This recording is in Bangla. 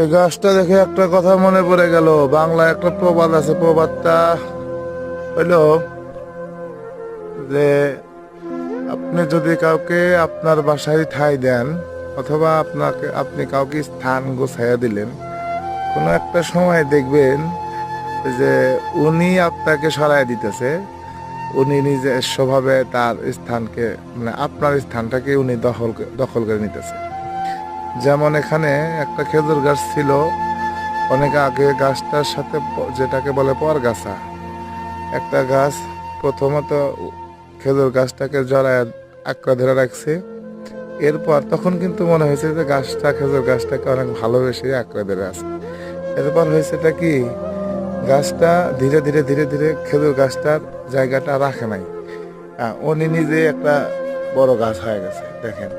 এই গাছটা দেখে একটা কথা মনে পড়ে গেল। বাংলা একটা প্রবাদ আছে, প্রবাদটা হইল যে আপনি যদি কাউকে আপনার বাসায় ঠাই দেন অথবা আপনাকে, আপনি কাউকে স্থান গোছাইয়া দিলেন, কোনো একটা সময় দেখবেন যে উনি আপনাকে সরাই দিতেছে। উনি নিজের স্বভাবে তার স্থানকে মানে আপনার স্থানটাকে উনি দখল দখল করে নিতেছে। যেমন এখানে একটা খেজুর গাছ ছিল, অনেক আগে গাছটার সাথে যেটাকে বলে পরগাছা একটা গাছ, প্রথমত খেজুর গাছটাকে জড়ায় আঁকড়া ধরে রাখছে। এরপর তখন কিন্তু মনে হয়েছে যে গাছটা, খেজুর গাছটাকে অনেক ভালোবেসে আঁকড়ে ধরে আছে। এরপর হয়েছেটা কি, গাছটা ধীরে ধীরে ধীরে ধীরে খেজুর গাছটার জায়গাটা রাখে নাই। উনি নিজে একটা বড় গাছ হয়ে গেছে, দেখেন।